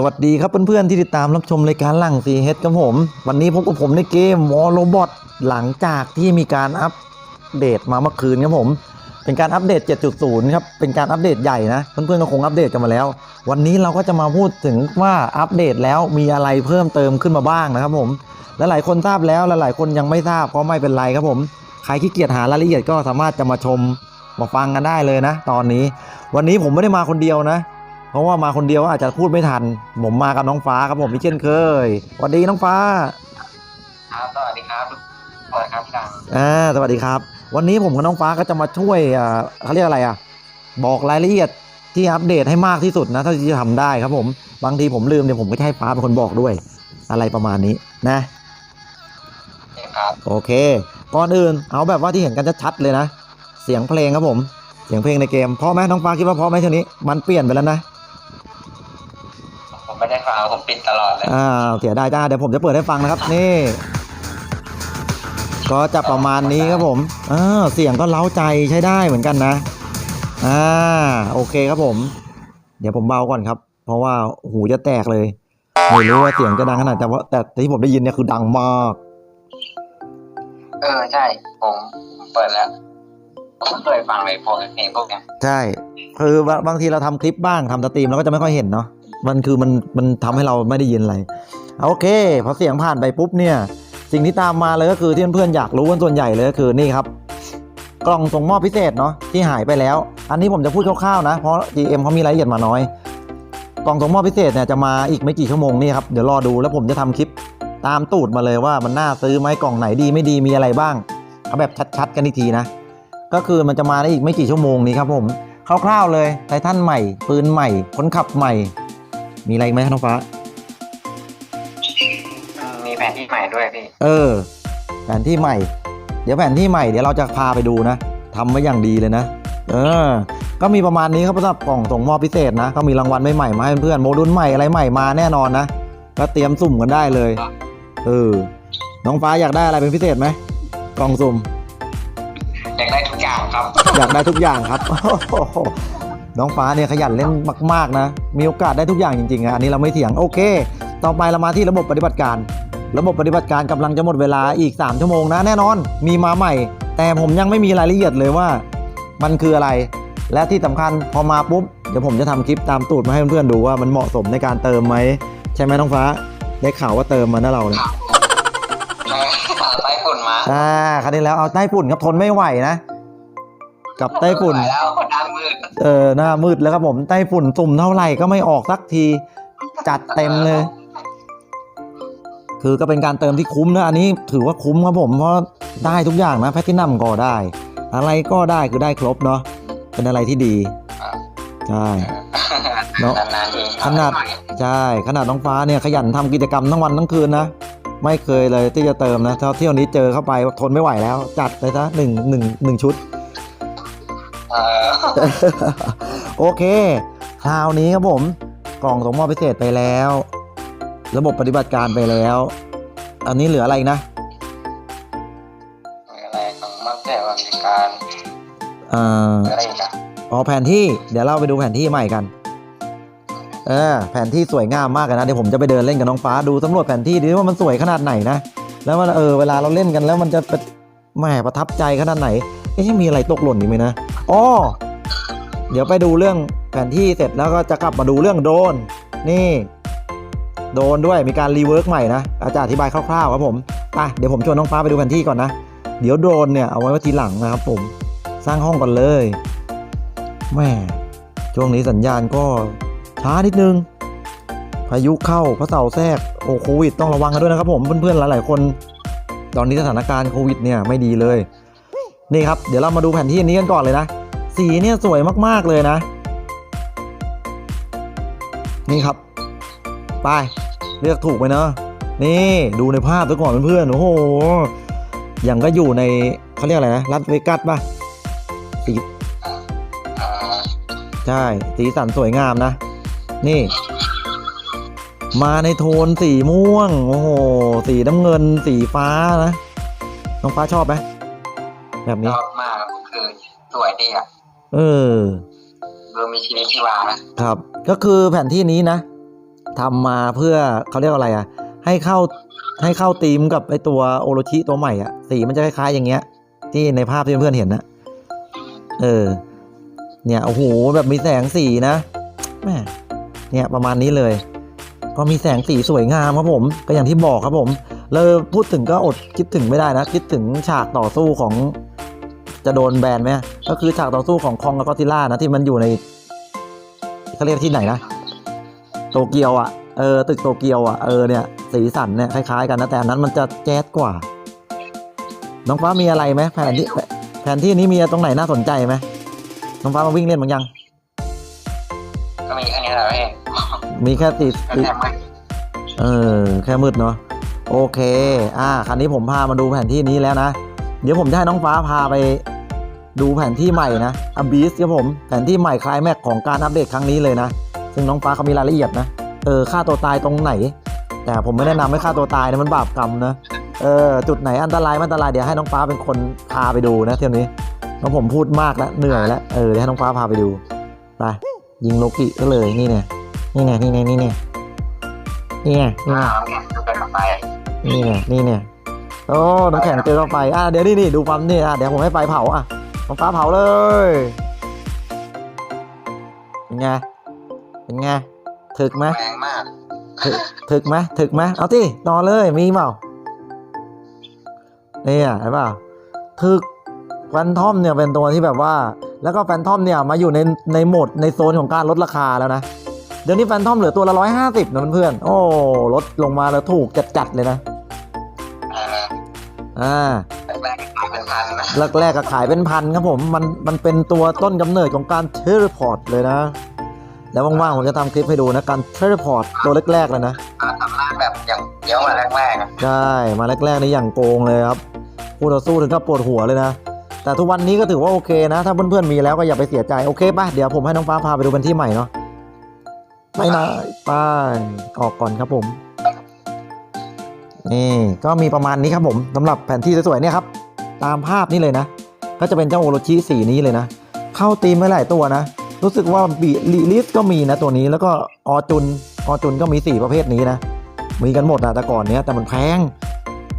สวัสดีครับเพื่อนๆที่ติดตามรับชมรายการหลังซีเฮดครับผม วันนี้พบกับผมในเกมวอลโรบอทหลังจากที่มีการอัปเดตมาเมื่อคืนครับผม เป็นการอัปเดต 7.0 ครับ เป็นการอัปเดตใหญ่นะ เพื่อนๆก็คงอัปเดตกันมาแล้ว วันนี้เราก็จะมาพูดถึงว่าอัปเดตแล้วมีอะไรเพิ่มเติมขึ้นมาบ้างนะครับผมและหลายคนทราบแล้วและหลายคนยังไม่ทราบก็ไม่เป็นไรครับผม ใครขี้เกียจหารายละเอียดก็สามารถจะมาชมมาฟังกันได้เลยนะ ตอนนี้ วันนี้ผมไม่ได้มาคนเดียวนะ เพราะว่ามาคนเดียวอาจจะพูดไม่ทัน ผมมากับน้องฟ้าครับผมพี่เช่นเคยสวัสดีน้องฟ้า ครับสวัสดีครับสวัสดีครับพี่ดังอ่าสวัสดีครับ วันนี้ผมกับน้องฟ้าก็จะมาช่วยอ่าเขาเรียกอะไรอะ บอกรายละเอียดที่อัปเดตให้มากที่สุดนะเท่าที่จะทำได้ครับผม บางทีผมลืมเดี๋ยวผมก็จะให้ฟ้าเป็นคนบอกด้วย อะไรประมาณนี้นะนี่ครับโอเค ก่อนอื่นเอาแบบว่าที่เห็นกันชัดๆเลยนะ เสียงเพลงครับผม เสียงเพลงในเกมเพราะไหมน้องฟ้าคิดว่าเพราะไหมช่วงนี้ มันเปลี่ยนไปแล้วนะ ผมไม่ได้ฟังผมปิดตลอดเลย อ่าเสียดายจ้าเดี๋ยวผมจะเปิดให้ฟังนะครับ นี่ ก็จะประมาณนี้ครับผมอ่าเสียงก็เล้าใจใช้ได้เหมือนกันนะ อ่า โอเคครับผม เดี๋ยวผมเบาก่อนครับ เพราะว่าหูจะแตกเลยไม่รู้ว่าเสียงจะดังขนาดแต่ว่าแต่ที่ผมได้ยินเนี่ยคือดังมาก เออใช่ ผมผมเปิดแล้วผมไม่เคยฟังเลยพวกเพลงพวกเนี้ยใช่ คือบางบางทีเราทำคลิปบ้างทำสตรีมเราก็จะไม่ค่อยเห็นเนาะ มันคือมันมันทำให้เราไม่ได้ยินอะไรเอาโอเคพอเสียงผ่านไปปุ๊บเนี่ย สิ่งที่ตามมาเลยก็คือที่เพื่อนๆอยากรู้กันส่วนใหญ่เลยก็คือนี่ครับ กล่องส่งมอบพิเศษเนาะที่หายไปแล้ว อันนี้ผมจะพูดคร่าวๆนะ เพราะ GM เขามีรายละเอียดมาน้อย กล่องส่งมอบพิเศษเนี่ยจะมาอีกไม่กี่ชั่วโมงนี่ครับเดี๋ยวรอดูแล้วผมจะทำคลิปตามตูดมาเลยว่ามันน่าซื้อไหมกล่องไหนดีไม่ดีมีอะไรบ้างเอาแบบชัดๆ กันอีกทีนะ ก็คือมันจะมาได้อีกไม่กี่ชั่วโมงนี้ครับผมคร่าวๆเลยไททันใหม่ ปืนใหม่คนขับใหม่ มีอะไรอีกไหมน้องฟ้าอืมมีแผนที่ใหม่ด้วยพี่ เออ แผนที่ใหม่ เดี๋ยวแผนที่ใหม่เดี๋ยวเราจะพาไปดูนะทำไว้อย่างดีเลยนะ เออ ก็มีประมาณนี้ครับสำหรับกล่องส่งมอบพิเศษนะก็มีรางวัลใหม่ๆมาให้เพื่อนๆโมดูลใหม่อะไรใหม่มาแน่นอนนะก็เตรียมสุ่มกันได้เลย เออ น้องฟ้าอยากได้อะไรเป็นพิเศษไหมกล่องสุ่ม อยากได้ทุกอย่างครับ อยากได้ทุกอย่างครับโอ้โห น้องฟ้าเนี่ยขยันเล่นมากๆนะ มีโอกาสได้ทุกอย่างจริงๆอะอันนี้เราไม่เถียงโอเค ต่อไปเรามาที่ระบบปฏิบัติการ ระบบปฏิบัติการกำลังจะหมดเวลาอีก 3 ชั่วโมงนะแน่นอน มีมาใหม่ แต่ผมยังไม่มีรายละเอียดเลยว่า มันคืออะไร และที่สำคัญพอมาปุ๊บเดี๋ยวผมจะทำคลิปตามตูดมาให้เพื่อนๆดูว่ามันเหมาะสมในการเติมไหมใช่ไหมน้องฟ้า ได้ข่าวว่าเติมมานะเราเนี่ยไต้ฝุ่นมาอ่าคราวนี้แล้วเอาไต้ฝุ่นครับทนไม่ไหวนะ กับไต้ฝุ่นไม่ไหวแล้วคนดังมืดเออหน้ามืดแล้วครับผมไต้ฝุ่นสุ่มเท่าไหร่ก็ไม่ออกสักทีจัดเต็มเลย คือก็เป็นการเติมที่คุ้มนะ อันนี้ถือว่าคุ้มครับผมเพราะได้ทุกอย่างนะแพทตินัมก็ได้ อะไรก็ได้คือได้ครบเนาะเป็นอะไรที่ดีใช่เนอะนานๆทีขนาดใช่ขนาดน้องฟ้าเนี่ยขยันทำกิจกรรมทั้งวันทั้งคืนนะไม่เคยเลยที่จะเติมนะเท่าเที่ยวนี้เจอเข้าไปทนไม่ไหวแล้ว จัดไปซะหนึ่งหนึ่งหนึ่งชุดเออ โอเค คราวนี้ครับผม กล่องส่งมอบพิเศษไปแล้ว ระบบปฏิบัติการไปแล้ว อันนี้เหลืออะไรอีกนะมีอะไรของมักแต่ว่ามีการเอ่ออะไรอีกอะอ๋อแผนที่ เดี๋ยวเราไปดูแผนที่ใหม่กัน เออ แผนที่สวยงามมากเลยนะ เดี๋ยวผมจะไปเดินเล่นกับน้องฟ้าดูสำรวจแผนที่ดิว่ามันสวยขนาดไหนนะ แล้วมันเออเวลาเราเล่นกันแล้วมันจะเป็นแหมประทับใจขนาดไหนเอ๊ะมีอะไรตกหล่นอีกไหมนะ อ๋อเดี๋ยวไปดูเรื่องแผนที่เสร็จแล้วก็จะกลับมาดูเรื่องโดน นี่ โดนด้วยมีการรีเวิร์กใหม่นะอาจารย์อธิบายคร่าวๆครับผมไปเดี๋ยวผมชวนน้องฟ้าไปดูแผนที่ก่อนนะ เดี๋ยวโดนเนี่ยเอาไว้ไว้ทีหลังนะครับผมสร้างห้องก่อนเลยแม่ช่วงนี้สัญญาณก็ช้านิดนึง พายุเข้าพระเสาแทรกโอ้โควิด ต้องระวังกันด้วยนะครับผมเพื่อนๆหลายๆคน ตอนนี้สถานการณ์โควิดเนี่ยไม่ดีเลย นี่ครับ เดี๋ยวเรามาดูแผนที่นี้กันก่อนเลยนะ สีเนี่ยสวยมากๆเลยนะ นี่ครับ ไปเลือกถูกไปเนอะนี่ดูในภาพซะก่อนเพื่อนๆโอ้โหอย่างก็อยู่ในเขาเรียกอะไรนะรัสเวกัสป่ะสีใช่ สีสันสวยงามนะ นี่ มาในโทนสีม่วง โอ้โห สีน้ำเงิน สีฟ้านะ น้องฟ้าชอบไหมแบบนี้ ชอบมากคือสวยดีอะ เออดูมีชีวิตชีวานะครับ ก็คือแผนที่นี้นะทำมาเพื่อเขาเรียกว่าอะไรอะ ให้เข้าให้เข้าธีมกับไอตัวโอโรชิตัวใหม่อะ สีมันจะคล้ายๆอย่างเงี้ย ที่ในภาพที่เพื่อนๆเห็นนะเออ เนี่ยโอ้โหแบบมีแสงสีนะแม่เนี่ยประมาณนี้เลย ก็มีแสงสีสวยงามครับผม ก็อย่างที่บอกครับผมเลยพูดถึงก็อดคิดถึงไม่ได้นะ คิดถึงฉากต่อสู้ของจะโดนแบนไหม ก็คือฉากต่อสู้ของคองกับก็อดซิลล่านะที่มันอยู่ในเขาเรียกที่ไหนนะ โตเกียวอะเออตึกโตเกียวอะเออเนี่ยสีสันเนี่ยคล้ายๆกันนะแต่อันนั้นมันจะแจ๊ดกว่า น้องฟ้ามีอะไรไหมแผนที่แผนที่นี้มีตรงไหนน่าสนใจไหมน้องฟ้ามาวิ่งเล่นมั้งยัง ก็มีแค่นี้แหละพี่มีแค่ติดก็แค่ไม่เออแค่มืดเนาะโอเค อ่าคันนี้ผมพามาดูแผนที่นี้แล้วนะ เดี๋ยวผมจะให้น้องฟ้าพาไป ดูแผนที่ใหม่นะอ b บีสครับผม แผนที่ใหม่คลายแม็กของการอัปเดตครั้งนี้เลยนะ ซึ่งน้องฟ้าเขามีรายละเอียดนะ เออฆ่าตัวตายตรงไหน แต่ผมไม่แนะนำให้ฆ่าตัวตายนะมันบาปกรรมนะ เออ จุดไหนอันตรายไม่อันตรายเดี๋ยวให้น้องฟ้าเป็นคนพาไปดูนะเที่ยวนี้ น้องผมพูดมากแล้วเหนื่อยแล้ว เออ เดี๋ยวให้น้องฟ้าพาไปดู ไป ยิงโลกิก็เลยนี่เนี่ย นี่เนี่ยนี่เนี่ยนี่เนี่ยนี่ไงนี่ไงอ่เนี่ยดูกันไปนี่ไงนี่เนี่ยโอ้ น้ำแข็งเจอเข้าไป อะเดี๋ยวนี่นี่ดูปั๊มนี่อะเดี๋ยวผมให้ไฟเผาอะ น้องฟ้าเผาเลยเป็นไงเป็นไงถึกไหมแรงมากถึกถึกไหมถึกไหมเอาที่นอนเลยมีเปล่านี่อะเห็นเปล่าถึกแฟนทอมเนี่ยเป็นตัวที่แบบว่า แล้วก็แฟนทอมเนี่ยมาอยู่ในในโหมดในโซนของการลดราคาแล้วนะเดี๋ยวนี้แฟนทอมเหลือตัวละร้อยห้าสิบนะเพื่อนๆโอ้ลดลงมาแล้วถูกจัดๆเลยนะอ่า พันนะแรกๆก็ขายเป็นพันครับผม มันมันเป็นตัวต้นกำเนิดของการเทเลพอร์ตเลยนะ แล้วว่างๆผมจะทำคลิปให้ดูนะ การเทเลพอร์ตตัวแรกๆเลยนะการทำร่างแบบอย่างเดียวมาแรกๆอะใช่มาแรกๆนี่อย่างโกงเลยครับคู่ต่อสู้ถึงกับปวดหัวเลยนะ แต่ทุกวันนี้ก็ถือว่าโอเคนะ ถ้าเพื่อนๆมีแล้วก็อย่าไปเสียใจโอเคป่ะเดี๋ยวผมให้น้องฟ้าพาไปดูเป็นที่ใหม่เนาะไปนะไปออกก่อนครับผมนี่ก็มีประมาณนี้ครับผมสำหรับแผนที่สวยๆเนี่ยครับ ตามภาพนี้เลยนะ ก็จะเป็นเจ้าโอโรชิสีนี้เลยนะ เข้าตีมไม่หลายตัวนะ รู้สึกว่าบีลีลิสก็มีนะตัวนี้แล้วก็ออจุนออจุนก็มีสี่ประเภทนี้นะ มีกันหมดนะแต่ก่อนเนี้ยแต่มันแพง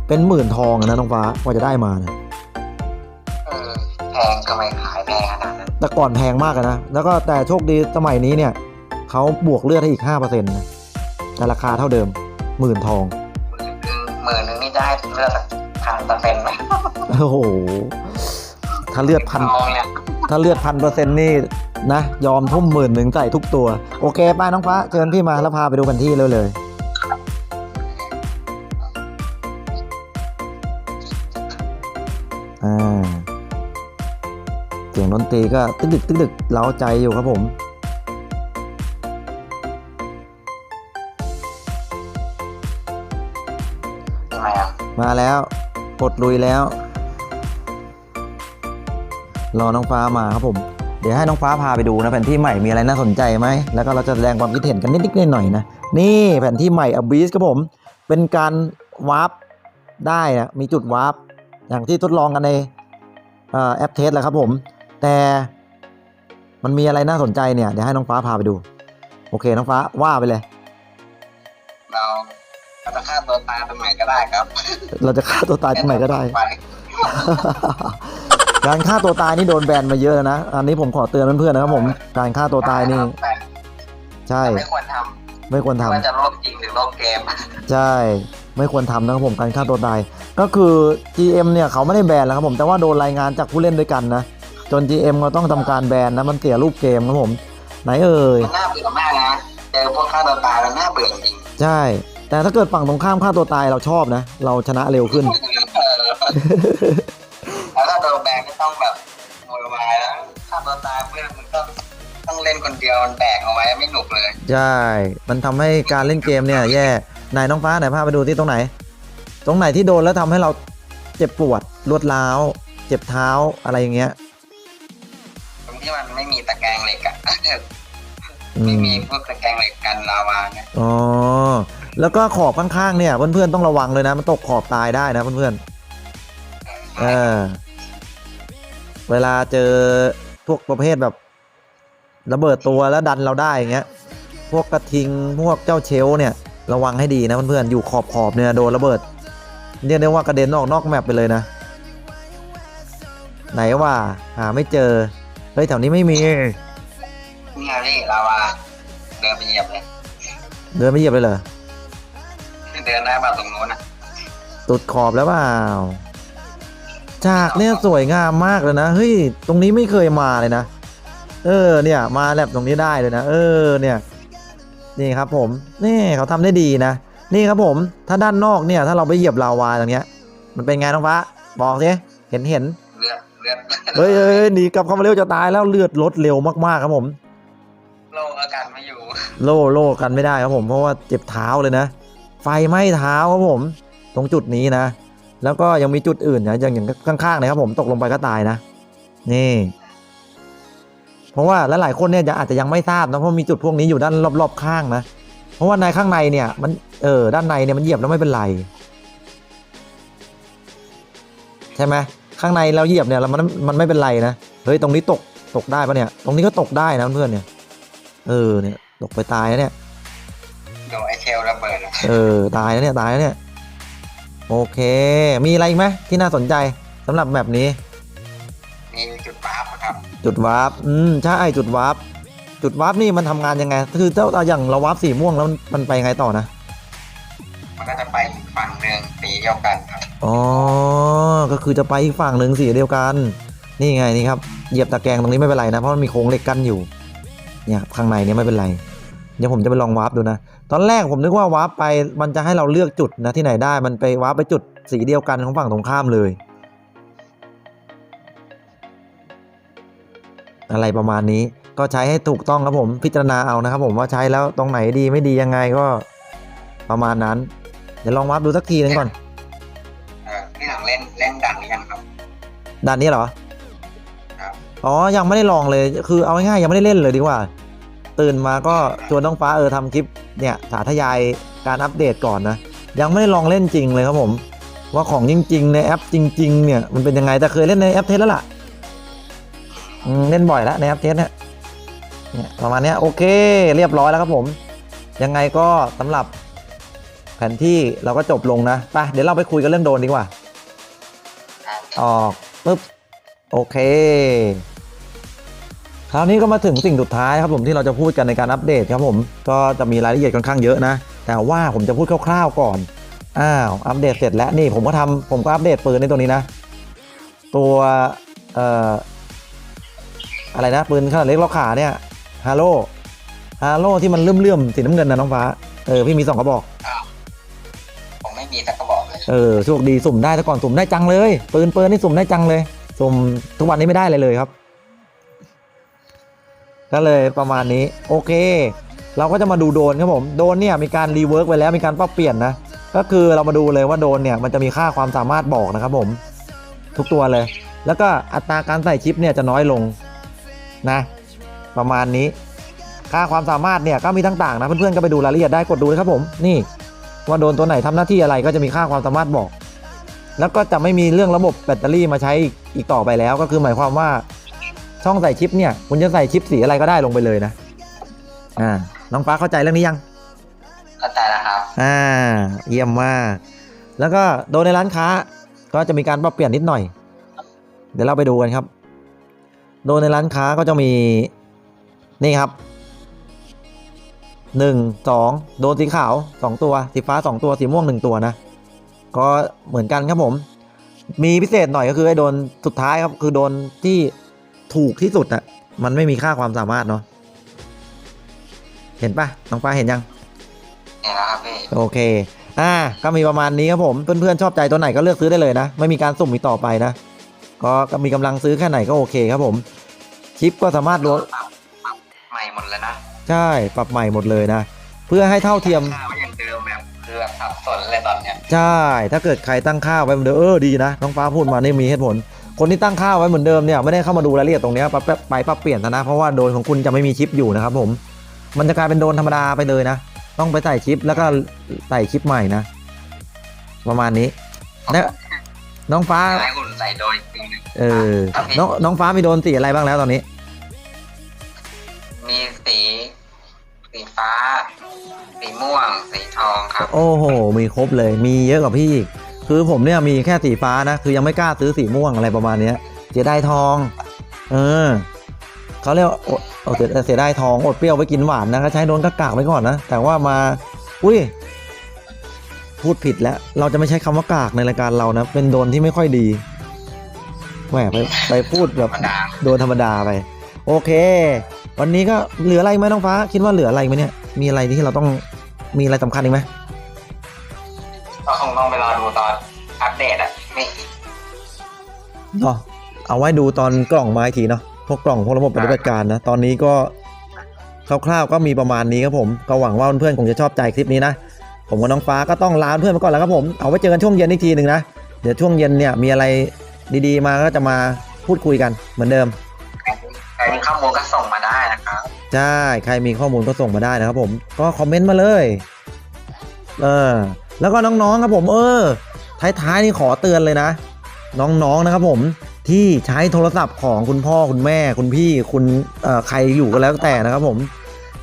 เป็นหมื่นทองนะน้องฟ้ากว่าจะได้มานะเออแพงก็ไม่ขายแพงขนาดนั้นแต่ก่อนแพงมากอะนะ แล้วก็แต่โชคดีสมัยนี้เนี่ยเขาบวกเลือดให้อีก5%นะแต่ราคาเท่าเดิมหมื่นทองหมื่นหนึ่งนี่ได้เลือดสัก พันเปอร์เซ็นต์ไหมโอ้โห ถ้าเลือดพันทองเนี่ยถ้าเลือดพันเปอร์เซ็นต์นี่นะ ยอมทุ่มหมื่นหนึ่งใส่ทุกตัว โอเคป้าน้องฟ้าเชิญพี่มาแล้วพาไปดูกันที่เลยเลยอ่าเสียงดนตรีก็ตึกดึกตึกดึกเล้าใจอยู่ครับผมทำไมอะมาแล้ว กดลุยแล้ว รอน้องฟ้ามาครับผม เดี๋ยวให้น้องฟ้าพาไปดูนะแผนที่ใหม่มีอะไรน่าสนใจไหม แล้วก็เราจะแสดงความคิดเห็นกันนิดๆหน่อยๆนะ นี่แผนที่ใหม่อบีสครับผม เป็นการวาร์ปได้นะมีจุดวาร์ปอย่างที่ทดลองกันในอแอปเทสแหละครับผม แต่มันมีอะไรน่าสนใจเนี่ย เดี๋ยวให้น้องฟ้าพาไปดู โอเค น้องฟ้าว่าไปเลย เรา เราจะฆ่าตัวตายตรงไหนก็ได้ครับเราจะฆ่าตัวตายตรงไหนก็ได้ ป การฆ่าตัวตายนี่โดนแบนมาเยอะนะ อันนี้ผมขอเตือนเพื่อนๆนะครับผม การฆ่าตัวตายนี่แต่ใช่ ไม่ควรทไม่ควรำทำไม่ว่าจะโลกจริงหรือโลกเกม ใช่ไม่ควรทำนะครับผมการฆ่าตัวตายก็คือ GM เนี่ยเขาไม่ได้แบนแล้วครับผมแต่ว่าโดนรายงานจากผู้เล่นด้วยกันนะ จน GM ก็ต้องทำการแบนนะมันเสียรูปเกมครับผม ไหนเอ่ยมันน่าเบื่อมากนะเจอพวกฆ่าตัวตายมันน่าเบื่อจริงใช่ แต่ถ้าเกิดฝั่งตรงข้ามฆ่าตัวตายเราชอบนะ เราชนะเร็วขึ้นเออแล้วถ้าโดนแบนก็ต้องแบบโวยวายแล้วฆ่าตัวตายเพื่อนมันก็ต้องเล่นคนเดียวมันแบกเอาไว้ไม่หนุกเลย ใช่ มันทำให้การเล่นเกมเนี่ย แย่ไหนน้องฟ้าไหนพาไปดูที่ตรงไหน ตรงไหนที่โดนแล้วทำให้เราเจ็บปวดรวดร้าว เจ็บเท้าอะไรอย่างเงี้ยตรงที่มันไม่มีตะแกรงเหล็กอะ อืไม่มมีพวกตะแกรงเหล็กกันลาวาเนี่ย อ๋อ แล้วก็ขอบข้างๆเนี่ยเพื่อนๆต้องระวังเลยนะ มันตกขอบตายได้นะเพื่อนๆเออเวลาเจอพวกประเภทแบบระเบิดตัวแล้วดันเราได้อย่างเงี้ย พวกกระทิงพวกเจ้าเชลฟ์เนี่ยระวังให้ดีนะเพื่อนๆอยู่ขอบขอบๆเนี่ยโดนระเบิดเรียกได้ว่ากระเด็นออกนอกแมปไปเลยนะ ไหนว่าหาไม่เจอเฮ้ยแถวนี้ไม่มีเนี่ยพี่ลาวาเดินไปเหยียบเลยเดินไม่เหยียบเลยเหรอเดินได้มาตรงนู้นนะตุดขอบแล้วเปล่าจากเนี่ยสวยงามมากเลยนะ เฮ้ย ตรงนี้ไม่เคยมาเลยนะ เออ เนี่ย มาแลบตรงนี้ได้เลยนะ เออ เนี่ย นี่ครับผม นี่เขาทำได้ดีนะ นี่ครับผม ถ้าด้านนอกเนี่ย ถ้าเราไปเหยียบลาวาตรงเนี้ย มันเป็นไงน้องฟ้า บอกสิ เห็นเห็นเลือดเลือดเฮ้ยเฮ้ยเฮ้ยหนีกลับเข้ามาเร็วจะตายแล้วเลือดลดเร็วมากๆครับผม โลอาการไม่อยู่ โล่โล่กันไม่ได้ครับผม เพราะว่าเจ็บเท้าเลยนะ ไฟไหม้เท้าครับผม ตรงจุดนี้นะ แล้วก็ยังมีจุดอื่นนะอย่างอย่างข้างๆนะครับผมตกลงไปก็ตายนะ นี่ เพราะว่าลหลายๆคนเนี่ยจะอาจจะยังไม่ทราบนะเพราะมีจุดพวกนี้อยู่ด้านรอบๆข้างนะ เพราะว่าในข้างในเนี่ย มันเออด้านในเนี่ยมันเหยียบแล้วไม่เป็นไรใช่ไหมข้างในเราเหยียบเนี่ยมันมันไม่เป็นไรนะเฮ้ยตรงนี้ตกตกได้ปะเนี่ย ตรงนี้ก็ตกได้นะเพื่อนเนี่ย เออเนี่ยตกไปตายนะเนี่ย โดนไอเชลระเบิดอะเออ ตายแล้วเนี่ย ตายแล้วเนี่ย โอเค มีอะไรอีกไหมที่น่าสนใจสำหรับแบบนี้ มีจุดวาร์ปอะครับ จุดวาร์ปอืม ใช่ จุดวาร์ปจุดวาร์ปนี่มันทำงานยังไง คือเจ้าเอาอย่างเราวาร์ปสีม่วงแล้วมันมันไปยังไงต่อนะ มันก็จะไปอีกฝั่งหนึ่งสีเดียวกันครับอ๋อ ก็คือจะไปอีกฝั่งหนึ่งสีเดียวกัน นี่ไงนี่ครับเหยียบตะแกรงตรงนี้ไม่เป็นไรนะ เพราะมันมีโครงเหล็กกั้นอยู่ เนี่ยข้างในเนี่ยไม่เป็นไร เดี๋ยวผมจะไปลองวาร์ปดูนะ ตอนแรกผมนึกว่าวาร์ปไปมันจะให้เราเลือกจุดนะที่ไหนได้มันไปวาร์ปไปจุดสีเดียวกันของฝั่งตรงข้ามเลย อะไรประมาณนี้ก็ใช้ให้ถูกต้องครับผมพิจารณาเอานะครับ ผมว่าใช้แล้วตรงไหนดีไม่ดียังไงก็ประมาณนั้น เดี๋ยวลองวาร์ปดูสักทีหนึงก่อนเออพี่หลังเล่นเล่นดังหรือยังครับด่านนี้เหรอครับอ๋อ ยังไม่ได้ลองเลย คือเอาง่ายๆยังไม่ได้เล่นเลยดีกว่า ตื่นมาก็ชวนน้องฟ้าเออทำคลิป เนี่ยสาธยายการอัปเดตก่อนนะ ยังไม่ได้ลองเล่นจริงเลยครับผม ว่าของจริง ๆ ในแอปจริง ๆ เนี่ยมันเป็นยังไงแต่เคยเล่นในแอปเทสแล้วล่ะเล่นบ่อยแล้วในแอปเทสเนี่ยเนี่ยประมาณนี้โอเคเรียบร้อยแล้วครับผม ยังไงก็สำหรับแผนที่เราก็จบลงนะไปเดี๋ยวเราไปคุยกันเรื่องโดนดีกว่าออกปุ๊บโอเค คราวนี้ก็มาถึงสิ่งสุดท้ายครับผมที่เราจะพูดกันในการอัปเดตครับผมก็จะมีรายละเอียดค่อนข้างเยอะนะ แต่ว่าผมจะพูดคร่าวๆก่อนอ้าวอัปเดตเสร็จแล้วนี่ผมก็ทำผมก็อัปเดตปืนในตัวนี้นะ ตัวเอ่ออะไรนะปืนขนาดเล็กล็อกขาเนี่ยฮาโลฮาโลที่มันเลื่อมๆสีน้ำเงินนะน้องฟ้าเออพี่มีสองกระบอกผมไม่มีสักกระบอกเลยเออโชคดีสุ่มได้แต่ก่อนสุ่มได้จังเลยปืนปืนนี่สุ่มได้จังเลยสุ่มทุกวันนี้ไม่ได้เลยเลยครับ ก็เลยประมาณนี้โอเค เราก็จะมาดูโดนครับผมโดนเนี่ยมีการรีเวิร์กไปแล้วมีการปรับเปลี่ยนนะก็คือเรามาดูเลยว่าโดนเนี่ยมันจะมีค่าความสามารถบอกนะครับผม ทุกตัวเลย แล้วก็อัตราการใส่ชิปเนี่ยจะน้อยลงนะ ประมาณนี้ ค่าความสามารถเนี่ยก็มีต่างๆนะเพื่อนๆก็ไปดูรายละเอียดได้กดดูเลยครับผมนี่ ว่าโดนตัวไหนทำหน้าที่อะไรก็จะมีค่าความสามารถบอก แล้วก็จะไม่มีเรื่องระบบแบตเตอรี่มาใช้อีกต่อไปแล้ว ก็คือหมายความว่า ช่องใส่ชิปเนี่ยคุณจะใส่ชิปสีอะไรก็ได้ลงไปเลยนะ อ่า น้องฟ้าเข้าใจเรื่องนี้ยัง เข้าใจแล้วครับ อ่า เยี่ยมมาก แล้วก็โดนในร้านค้า ก็จะมีการปรับเปลี่ยนนิดหน่อย เดี๋ยวเราไปดูกันครับ โดนในร้านค้าก็จะมี นี่ครับหนึ่งสองโดนสีขาวสองตัว สีฟ้าสองตัว สีม่วงหนึ่งตัวนะ ก็เหมือนกันครับผม มีพิเศษหน่อยก็คือไอ้โดนสุดท้ายครับ คือโดนที่ ถูกที่สุดอะมันไม่มีค่าความสามารถเนาะเห็นปะน้องฟ้าเห็นยัง เห็นแล้วครับพี่โอเค อ่า ก็มีประมาณนี้ครับผม เพื่อนๆชอบใจตัวไหนก็เลือกซื้อได้เลยนะ ไม่มีการสุ่มอีกต่อไปนะ ก็ก็มีกำลังซื้อแค่ไหนก็โอเคครับผม ชิปก็สามารถรวมปรับปรับใหม่หมดเลยนะใช่ ปรับใหม่หมดเลยนะ เพื่อให้เท่าเทียม ค่าไว้อย่างเดิมแบบคือแบบสับสนเลยตอนเนี้ยใช่ ถ้าเกิดใครตั้งค่าไว้เหมือนเดิมเออดีนะ น้องฟ้าพูดมานี่มีเหตุผล คนที่ตั้งค่าไว้เหมือนเดิมเนี่ยไม่ได้เข้ามาดูรายละเอียดตรงเนี้ยปรับปรับไปปรับเปลี่ยนซะนะเพราะว่าโดรนของคุณจะไม่มีชิปอยู่นะครับผมมันจะกลายเป็นโดรนธรรมดาไปเลยนะ ต้องไปใส่ชิปแล้วก็ใส่ชิปใหม่นะ ประมาณนี้แล้วน้องฟ้าให้คุณใส่โดยปีหนึ่งเออน้องน้องฟ้ามีโดนสีอะไรบ้างแล้วตอนนี้ มีสี สีฟ้า สีม่วง สีทองครับ โอ้โห มีครบเลย มีเยอะกว่าพี่อีก คือผมเนี่ยมีแค่สีฟ้านะ คือยังไม่กล้าซื้อสีม่วงอะไรประมาณเนี้ยเสียดายทอง เออเขาเรียกว่าอดเอาเสียเสียดายทองอดเปรี้ยวไว้กินหวานนะก็ใช้โดนกากากไว้ก่อนนะ แต่ว่ามา อุ้ย พูดผิดแล้ว เราจะไม่ใช้คำว่ากากในรายการเรานะ เป็นโดนที่ไม่ค่อยดีแหมไปไปพูดแบธรบรมดาโดนธรรมดาไป โอเค วันนี้ก็เหลืออะไรไหมน้องฟ้า คิดว่าเหลืออะไรไหมเนี่ย มีอะไรที่เราต้องมีอะไรสำคัญอีกไหม เนาะเอาไว้ดูตอนกล่องมาอีกทีเนาะพวกกล่องพวกระบบปฏิบัติการนะตอนนี้ก็คร่าวๆก็มีประมาณนี้ครับผมก็หวังว่าเพื่อนๆคงจะชอบใจคลิปนี้นะผมกับน้องฟ้าก็ต้องลาเพื่อนไปก่อนแล้วครับผมเอาไว้เจอกันช่วงเย็นอีกทีหนึ่งนะเดี๋ยวช่วงเย็นเนี่ยมีอะไรดีๆ มาก็จะมาพูดคุยกันเหมือนเดิมใครมีข้อมูลก็ส่งมาได้นะครับใช่ใครมีข้อมูลก็ส่งมาได้นะครับผมก็คอมเมนต์มาเลยเออแล้วก็น้องๆครับผมเออท้ายๆนี่ขอเตือนเลยนะ น้องๆนะครับผมที่ใช้โทรศัพท์ของคุณพ่อคุณแม่คุณพี่คุณใครอยู่ก็แล้วแต่นะครับผม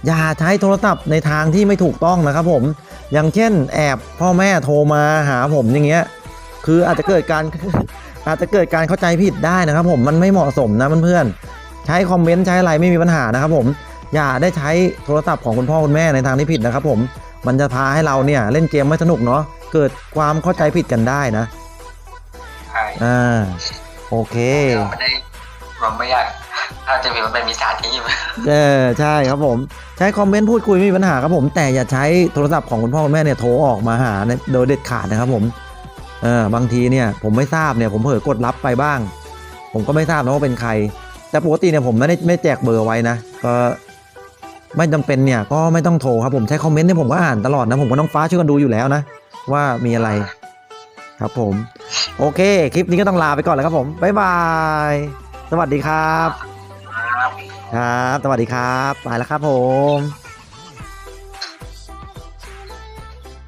อย่าใช้โทรศัพท์ในทางที่ไม่ถูกต้องนะครับผม อย่างเช่นแอบพ่อแม่โทรมาหาผมอย่างเงี้ยคืออาจจะเกิดการอาจจะเกิดการเข้าใจผิดได้นะครับ ผมมันไม่เหมาะสมนะเพื่อนๆใช้คอมเมนต์ใช้อะไรไม่มีปัญหานะครับผมอย่าได้ใช้โทรศัพท์ของคุณพ่อคุณแม่ในทางที่ผิดนะครับผมมันจะพาให้เราเนี่ยเล่นเกมไม่สนุกเนาะเกิดความเข้าใจผิดกันได้นะ อ่าโอเคเราไม่ได้ผมไม่อยากถ้าจะมีมันเป็นมิจฉาชีพเออใช่ครับผม ใช้คอมเมนต์พูดคุยไม่มีปัญหาครับผม แต่อย่าใช้โทรศัพท์ของคุณพ่อคุณแม่เนี่ยโทรออกมาหาเนี่ยโดยเด็ดขาดนะครับผมเออบางทีเนี่ยผมไม่ทราบเนี่ยผมเผลอกดรับไปบ้าง ผมก็ไม่ทราบนะว่าเป็นใคร แต่ปกติเนี่ยผมไม่ได้ไม่แจกเบอร์ไว้นะก็ไม่จำเป็นเนี่ยก็ไม่ต้องโทรครับผมใช้คอมเมนต์เนี่ยผมก็อ่านตลอดนะผมก็น้องฟ้าช่วยกันดูอยู่แล้วนะว่ามีอะไร ครับผม โอเค คลิปนี้ก็ต้องลาไปก่อนแล้วครับผมบ๊ายบาย สวัสดีครับ ครับครับสวัสดีครับ ไปแล้วครับผม